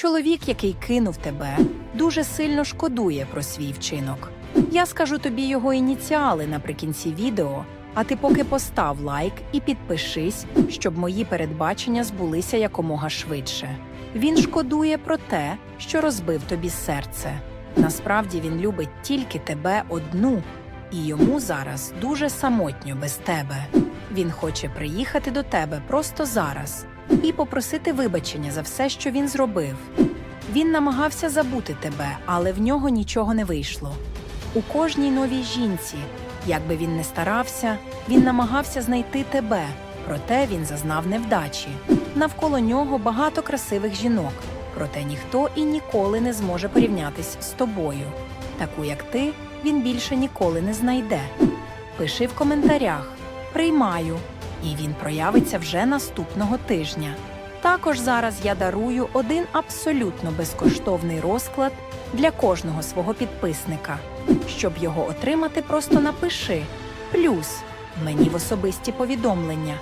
Чоловік, який кинув тебе, дуже сильно шкодує про свій вчинок. Я скажу тобі його ініціали наприкінці відео, а ти поки постав лайк і підпишись, щоб мої передбачення збулися якомога швидше. Він шкодує про те, що розбив тобі серце. Насправді він любить тільки тебе одну, і йому зараз дуже самотньо без тебе. Він хоче приїхати до тебе просто зараз і попросити вибачення за все, що він зробив. Він намагався забути тебе, але в нього нічого не вийшло. У кожній новій жінці, як би він не старався, він намагався знайти тебе, проте він зазнав невдачі. Навколо нього багато красивих жінок, проте ніхто і ніколи не зможе порівнятись з тобою. Таку, як ти, він більше ніколи не знайде. Пиши в коментарях Приймаю, і він проявиться вже наступного тижня. Також зараз я дарую один абсолютно безкоштовний розклад для кожного свого підписника. Щоб його отримати, просто напиши плюс мені в особисті повідомлення.